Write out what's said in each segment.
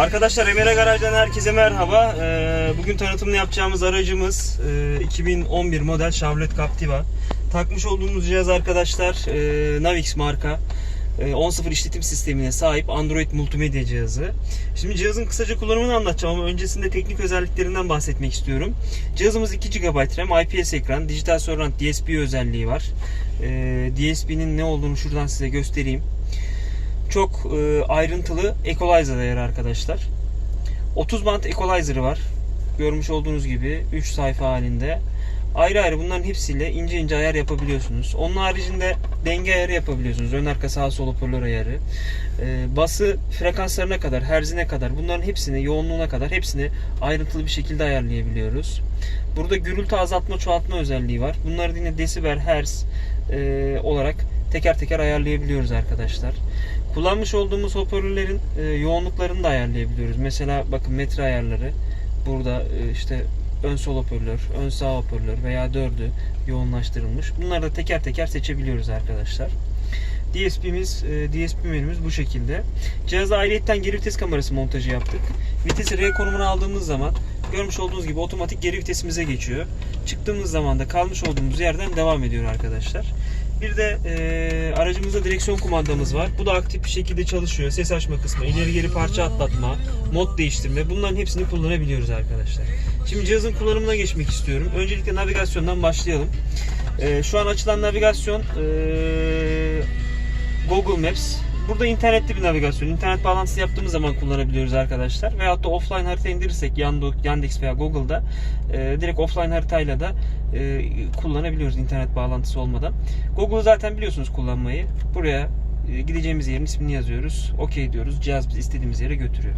Arkadaşlar Emre Garaj'dan herkese merhaba. Ee, Bugün tanıtımını yapacağımız aracımız e, 2011 model Chevrolet Captiva. Takmış olduğumuz cihaz arkadaşlar e, Navix marka. e, 10.0 işletim sistemine sahip Android multimedya cihazı. Şimdi cihazın kısaca kullanımını anlatacağım ama öncesinde teknik özelliklerinden bahsetmek istiyorum. Cihazımız 2 GB RAM, IPS ekran, dijital surround DSP özelliği var. E, DSP'nin ne olduğunu şuradan size göstereyim çok e, ayrıntılı equalizer ayarı arkadaşlar. 30 band equalizer'ı var. Görmüş olduğunuz gibi 3 sayfa halinde. Ayrı ayrı bunların hepsiyle ince ince ayar yapabiliyorsunuz. Onun haricinde denge ayarı yapabiliyorsunuz. Ön arka sağ sol hoparlör ayarı. E, bası frekanslarına kadar, herzine kadar bunların hepsini, yoğunluğuna kadar hepsini ayrıntılı bir şekilde ayarlayabiliyoruz. Burada gürültü azaltma çoğaltma özelliği var. Bunları yine desibel, hertz e, olarak teker teker ayarlayabiliyoruz arkadaşlar. Kullanmış olduğumuz hoparlörlerin e, yoğunluklarını da ayarlayabiliyoruz. Mesela bakın metre ayarları. Burada e, işte ön sol hoparlör, ön sağ hoparlör veya dördü yoğunlaştırılmış. Bunları da teker teker seçebiliyoruz arkadaşlar. DSP'miz, e, DSP menümüz bu şekilde. Cihaza ayrıyetten geri vites kamerası montajı yaptık. Vitesi R konumuna aldığımız zaman görmüş olduğunuz gibi otomatik geri vitesimize geçiyor. Çıktığımız zaman da kalmış olduğumuz yerden devam ediyor arkadaşlar. Bir de e, aracımızda direksiyon kumandamız var. Bu da aktif bir şekilde çalışıyor. Ses açma kısmı, ileri geri parça atlatma, mod değiştirme bunların hepsini kullanabiliyoruz arkadaşlar. Şimdi cihazın kullanımına geçmek istiyorum. Öncelikle navigasyondan başlayalım. E, şu an açılan navigasyon e, Google Maps. Burada internetli bir navigasyon. İnternet bağlantısı yaptığımız zaman kullanabiliyoruz arkadaşlar. Veyahut da offline harita indirirsek Yandex, veya Google'da e, direkt offline haritayla da e, kullanabiliyoruz internet bağlantısı olmadan. Google zaten biliyorsunuz kullanmayı. Buraya e, gideceğimiz yerin ismini yazıyoruz. OK diyoruz. Cihaz bizi istediğimiz yere götürüyor.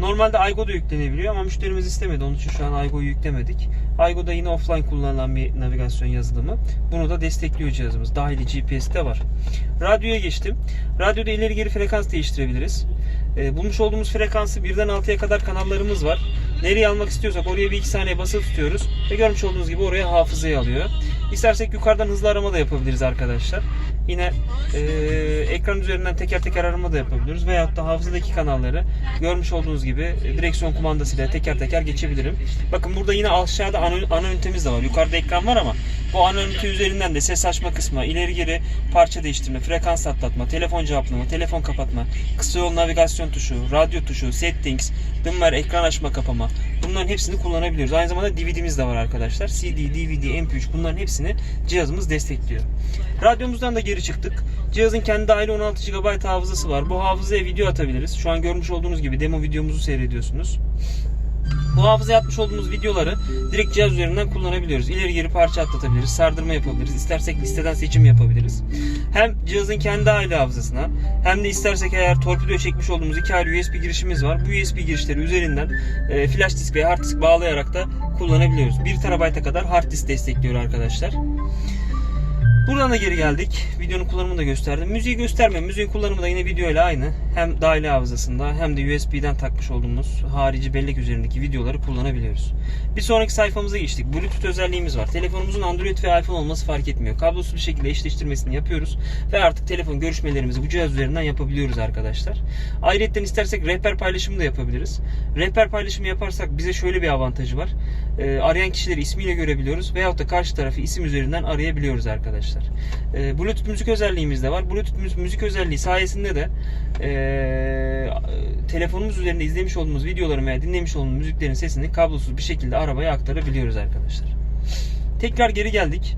Normalde Aygo da yüklenebiliyor ama müşterimiz istemedi. Onun için şu an Aygo'yu yüklemedik. Aygo da yine offline kullanılan bir navigasyon yazılımı. Bunu da destekliyor cihazımız. Dahili GPS de var. Radyoya geçtim. Radyoda ileri geri frekans değiştirebiliriz. E, bulmuş olduğumuz frekansı birden 6'ya kadar kanallarımız var. Nereye almak istiyorsak oraya bir iki saniye basılı tutuyoruz. Ve görmüş olduğunuz gibi oraya hafızayı alıyor. İstersek yukarıdan hızlı arama da yapabiliriz arkadaşlar. Yine e, ekran üzerinden teker teker arama da yapabiliyoruz. Veyahut da hafızadaki kanalları görmüş olduğunuz gibi e, direksiyon kumandasıyla teker teker geçebilirim. Bakın burada yine aşağıda ana, ana ünitemiz de var. Yukarıda ekran var ama bu ana ünite üzerinden de ses açma kısmı, ileri geri parça değiştirme, frekans atlatma, telefon cevaplama, telefon kapatma, kısa yol navigasyon tuşu, radyo tuşu, settings, dimmer, ekran açma kapama. Bunların hepsini kullanabiliyoruz. Aynı zamanda DVD'miz de var arkadaşlar. CD, DVD, MP3 bunların hepsini cihazımız destekliyor. Radyomuzdan da geri çıktık. Cihazın kendi dahili 16 GB hafızası var. Bu hafızaya video atabiliriz. Şu an görmüş olduğunuz gibi demo videomuzu seyrediyorsunuz. Bu hafızaya atmış olduğumuz videoları direkt cihaz üzerinden kullanabiliyoruz. İleri geri parça atlatabiliriz, sardırma yapabiliriz. İstersek listeden seçim yapabiliriz. Hem cihazın kendi aile hafızasına hem de istersek eğer torpido çekmiş olduğumuz iki ayrı USB girişimiz var. Bu USB girişleri üzerinden e, flash disk veya hard disk bağlayarak da kullanabiliyoruz. 1 TB'a kadar hard disk destekliyor arkadaşlar. Buradan da geri geldik. Videonun kullanımını da gösterdim. Müziği göstermem. Müziğin kullanımı da yine video ile aynı. Hem dahili hafızasında hem de USB'den takmış olduğumuz harici bellek üzerindeki videoları kullanabiliyoruz. Bir sonraki sayfamıza geçtik. Bluetooth özelliğimiz var. Telefonumuzun Android ve iPhone olması fark etmiyor. Kablosuz bir şekilde eşleştirmesini yapıyoruz. Ve artık telefon görüşmelerimizi bu cihaz üzerinden yapabiliyoruz arkadaşlar. Ayrıca istersek rehber paylaşımı da yapabiliriz. Rehber paylaşımı yaparsak bize şöyle bir avantajı var. Ee, arayan kişileri ismiyle görebiliyoruz. Veyahut da karşı tarafı isim üzerinden arayabiliyoruz arkadaşlar arkadaşlar. E, Bluetooth müzik özelliğimiz de var. Bluetooth müzik, özelliği sayesinde de e, telefonumuz üzerinde izlemiş olduğumuz videoların veya dinlemiş olduğumuz müziklerin sesini kablosuz bir şekilde arabaya aktarabiliyoruz arkadaşlar. Tekrar geri geldik.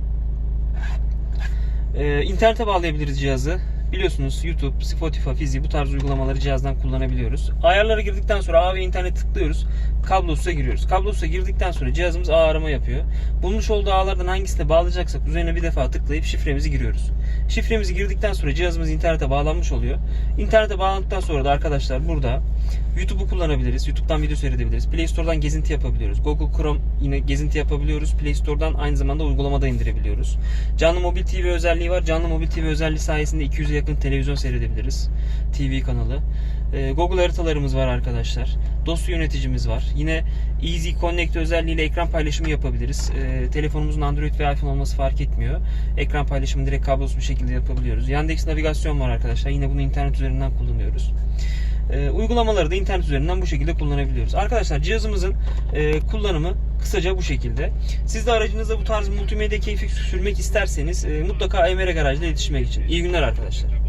E, internete bağlayabiliriz cihazı. Biliyorsunuz YouTube, Spotify, Fizi bu tarz uygulamaları cihazdan kullanabiliyoruz. Ayarlara girdikten sonra A ve internet tıklıyoruz. Kablosuza giriyoruz. Kablosuza girdikten sonra cihazımız ağ arama yapıyor. Bulmuş olduğu ağlardan hangisine bağlayacaksak üzerine bir defa tıklayıp şifremizi giriyoruz. Şifremizi girdikten sonra cihazımız internete bağlanmış oluyor. İnternete bağlandıktan sonra da arkadaşlar burada YouTube'u kullanabiliriz. YouTube'dan video seyredebiliriz. Play Store'dan gezinti yapabiliyoruz. Google Chrome yine gezinti yapabiliyoruz. Play Store'dan aynı zamanda uygulamada indirebiliyoruz. Canlı Mobil TV özelliği var. Canlı Mobil TV özelliği sayesinde 200'e yakın televizyon seyredebiliriz. TV kanalı. Ee, Google haritalarımız var arkadaşlar. Dosya yöneticimiz var. Yine Easy Connect özelliğiyle ekran paylaşımı yapabiliriz. Ee, telefonumuzun Android ve iPhone olması fark etmiyor. Ekran paylaşımını direkt kablosuz bir şekilde yapabiliyoruz. Yandex navigasyon var arkadaşlar. Yine bunu internet üzerinden kullanıyoruz. E, uygulamaları da internet üzerinden bu şekilde kullanabiliyoruz. Arkadaşlar cihazımızın e, kullanımı kısaca bu şekilde. Siz de aracınızda bu tarz multimedya keyfi sürmek isterseniz e, mutlaka Emre Garaj'la iletişime geçin. İyi günler arkadaşlar.